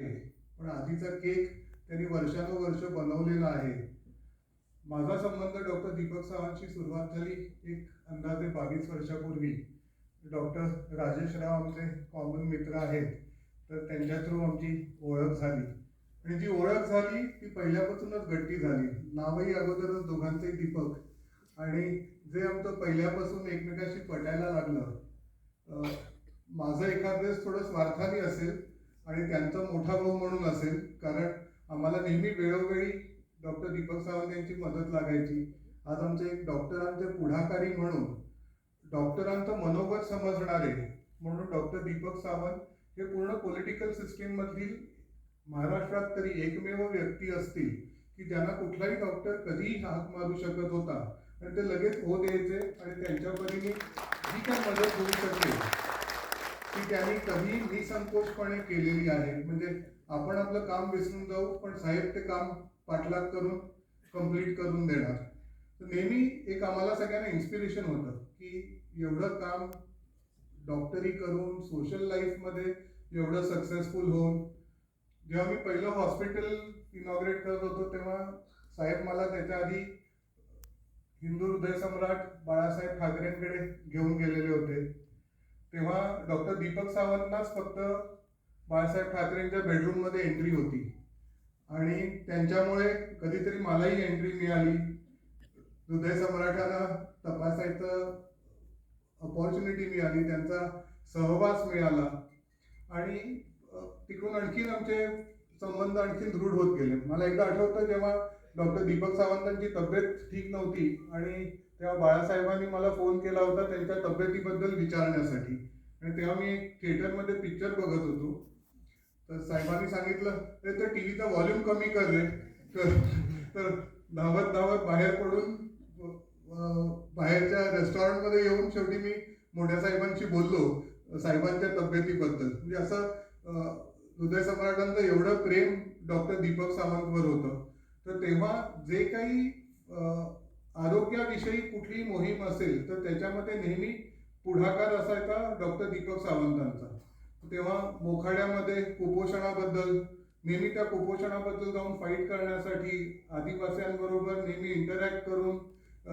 पण आधीचा केक त्यांनी वर्षानुवर्ष बनवलेला आहे. माझा संबंध डॉक्टर दीपक सावंतशी सुरुवात झाली एक अंदाजे बावीस वर्षापूर्वी. डॉक्टर राजेश राव आमचे कॉमन मित्र आहेत. तर त्यांच्या थ्रू आमची ओळख झाली. आणि जी ओळख झाली ती पहिल्यापासूनच गट्टी झाली. नावही अगोदरच दोघांचे दीपक. आणि जे आमचं पहिल्यापासून एकमेकाशी पटायला लागलं अं, माझं एखाद वेळेस थोडं स्वार्थाने असेल आणि त्यांचा मोठा भाऊ म्हणून असेल कारण आम्हाला नेहमी वेळोवेळी डॉक्टर दीपक सावंत यांची मदत लागायची. आज आमचे एक डॉक्टरांचे पुढाकारी म्हणून डॉक्टरांचं मनोगत समजणारे म्हणून डॉक्टर दीपक सावंत हे पूर्ण पॉलिटिकल सिस्टीम मधील महाराष्ट्रात तरी एकमेव व्यक्ती असतील की ज्यांना कुठलाही डॉक्टर कधीही हाक मारू शकत होता. आणि ते लगेच हो द्यायचे आणि त्यांच्या परीने जी काय मदत होऊ शकते? ती त्यांनी कधी निसंकोचपणे केलेली आहे. म्हणजे आपण आपलं काम विसरून जाऊ पण साहेब ते काम पाठलाग करून कंप्लीट करून देणार. तर नेहमी एक आम्हाला सगळ्यांना इन्स्पिरेशन होतं की एवढं काम डॉक्टरी करून सोशल लाईफमध्ये एवढं सक्सेसफुल होऊन जेव्हा मी पहिलं हॉस्पिटल इनॉग्रेट करत होतो तेव्हा साहेब मला त्याच्या आधी हिंदू हृदय सम्राट बाळासाहेब ठाकरेंकडे घेऊन गेलेले होते. तेव्हा डॉक्टर दीपक सावंतनाच फक्त बाळासाहेब ठाकरेंच्या बेडरूममध्ये एंट्री होती. आणि त्यांच्यामुळे कधीतरी मलाही एंट्री मिळाली. हृदय सम्राटांना तपासायचं अपॉर्च्युनिटी मिळाली त्यांचा सहवास मिळाला. आणि तिकडून आणखीन आमचे संबंध आणखीन दृढ होत गेले. मला एकदा आठवतं जेव्हा डॉक्टर दीपक सावंतांची तब्येत ठीक नव्हती आणि तेव्हा बाळासाहेबांनी मला फोन केला होता त्यांच्या तब्येतीबद्दल विचारण्यासाठी. आणि तेव्हा मी थिएटरमध्ये पिक्चर बघत होतो. तर साहेबांनी सांगितलं तर तर टीव्हीचा व्हॉल्यूम कमी कर रे. तर तर धावत धावत बाहेर पडून बाहेरच्या रेस्टॉरंटमध्ये येऊन शेवटी मी मोठ्या साहेबांशी बोललो साहेबांच्या तब्येतीबद्दल. म्हणजे असं हृदय सम्राटांचं एवढं प्रेम डॉक्टर दीपक सावंतवर होतं. तर तेव्हा जे काही आरोग्याविषयी कुठली मोहीम असेल तर त्याच्यामध्ये नेहमी पुढाकार असायचा डॉक्टर दीपक सावंतांचा. तेव्हा मोखाड्यामध्ये कुपोषणाबद्दल नेहमी त्या कुपोषणाबद्दल जाऊन फाईट करण्यासाठी आदिवासींबरोबर नेहमी इंटरॅक्ट करून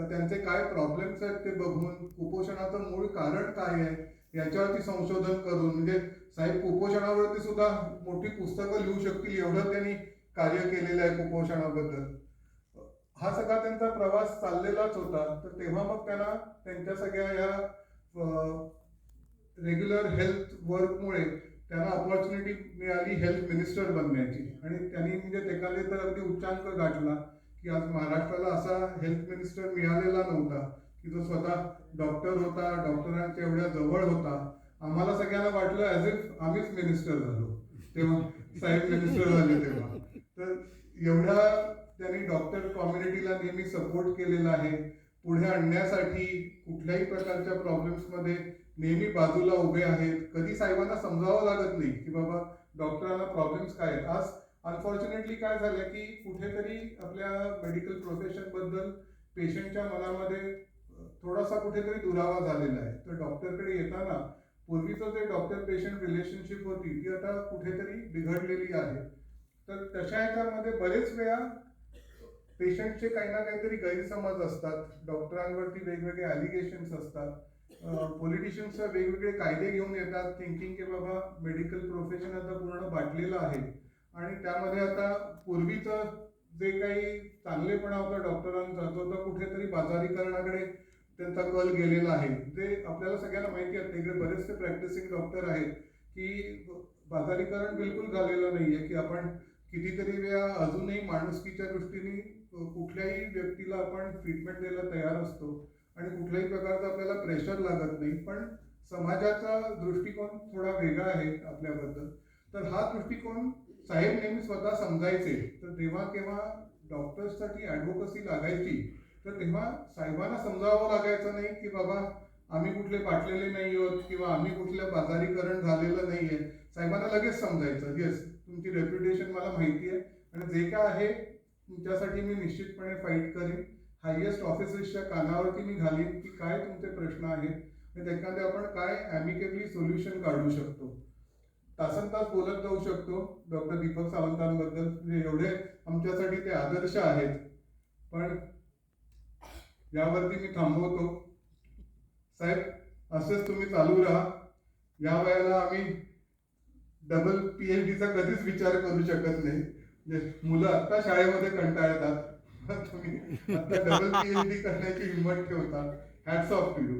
त्यांचे काय प्रॉब्लेम्स आहेत ते बघून कुपोषणाचं मूळ कारण काय आहे याच्यावरती संशोधन करून म्हणजे साहेब कुपोषणावरती सुद्धा मोठी पुस्तकं लिहू शकतील एवढं त्यांनी कार्य केलेलं आहे कुपोषणाबद्दल. हा सगळा त्यांचा प्रवास चाललेलाच होता. तर तेव्हा मग त्यांना त्यांच्या सगळ्या या रेग्युलर हेल्थ वर्कमुळे त्यांना अपॉर्च्युनिटी मिळाली हेल्थ मिनिस्टर बनण्याची. आणि त्यांनी म्हणजे तेकाले तर अगदी उच्चांक गाठला की आज महाराष्ट्राला असा हेल्थ मिनिस्टर मिळालेला नव्हता की जो स्वतः डॉक्टर होता डॉक्टरांच्या एवढ्या जवळ होता. आम्हाला सगळ्यांना वाटलं ॲज इफ आम्हीच मिनिस्टर झालो. तेव्हा साहेब मिनिस्टर झाले तेव्हा. तर एवढा त्यांनी डॉक्टर कॉम्युनिटीला नेहमी सपोर्ट केलेला आहे. पुढे आणण्यासाठी कुठल्याही प्रकारच्या प्रॉब्लेम्समध्ये नेहमी बाजूला उभे आहेत. कधी साहेबांना समजावं लागत नाही की बाबा डॉक्टरांना प्रॉब्लेम्स काय आहेत? आज अनफॉर्च्युनेटली काय झालं की कुठेतरी आपल्या मेडिकल प्रोफेशनबद्दल पेशंटच्या मनामध्ये थोडासा कुठेतरी दुरावा झालेला आहे. तर डॉक्टरकडे येताना पूर्वीचं जे डॉक्टर पेशंट रिलेशनशिप होती ती आता कुठेतरी बिघडलेली आहे. तर तशा ह्याच्यामध्ये बरेच वेळा पेशंटचे काही ना काहीतरी गैरसमज असतात. डॉक्टरांवरती वेगवेगळे ॲलिगेशन्स असतात. पॉलिटिशियन्स वेगवेगळे कायदे घेऊन येतात थिंकिंग की बाबा मेडिकल प्रोफेशन आता पूर्ण बाटलेलं आहे. आणि त्यामध्ये आता पूर्वीचं जे काही चांगलेपणा होता डॉक्टरांचा तो आता कुठेतरी बाजारीकरणाकडे त्यांचा कल गेलेला आहे. जे आपल्याला सगळ्यांना माहिती आहे तिकडे बरेचसे प्रॅक्टिसिंग डॉक्टर आहेत की बाजारीकरण बिलकुल झालेलं नाहीये की आपण कितीतरी वेळा अजूनही माणुसकीच्या दृष्टीने कुठल्याही व्यक्तीला आपण ट्रीटमेंट द्यायला तयार असतो आणि कुठल्याही प्रकारचा आपल्याला प्रेशर लागत नाही. पण समाजाचा दृष्टिकोन थोडा वेगळा आहे आपल्याबद्दल. तर हा दृष्टिकोन साहेब नेहमी स्वतः समजायचे. तर तेव्हा केव्हा डॉक्टर्ससाठी ॲडव्होकसी लागायची तर तेव्हा साहेबांना समजावं लागायचं नाही की बाबा आम्ही कुठले पाठलेले नाही आहोत किंवा आम्ही कुठलं बाजारीकरण झालेलं नाहीये. साहेबांना लगेच समजायचं येस तुमची रेप्युटेशन मला माहिती आहे. आणि जे काय आहे तुमच्यासाठी मी निश्चितपणे फाईट करेन. हायएस्ट ऑफिसर्सच्या कानावरती मी घालीन की काय तुमचे प्रश्न आहेत. आणि त्याच्यामध्ये आपण काय ॲमिकेबली सोल्युशन काढू शकतो. तासन तास बोलत जाऊ शकतो. डॉक्टर दीपक सावंतांबद्दल. म्हणजे एवढे आमच्यासाठी ते आदर्श आहेत. पण यावरती मी थांबवतो. साहेब असंच तुम्ही चालू राहा. या वेळेला आम्ही डबल पीएच डीचा कधीच विचार करू शकत नाही. म्हणजे मुलं आता शाळेमध्ये कंटाळतात तुम्ही आता डबल पीएच डी करण्याची हिंमत ठेवता. Hats off to you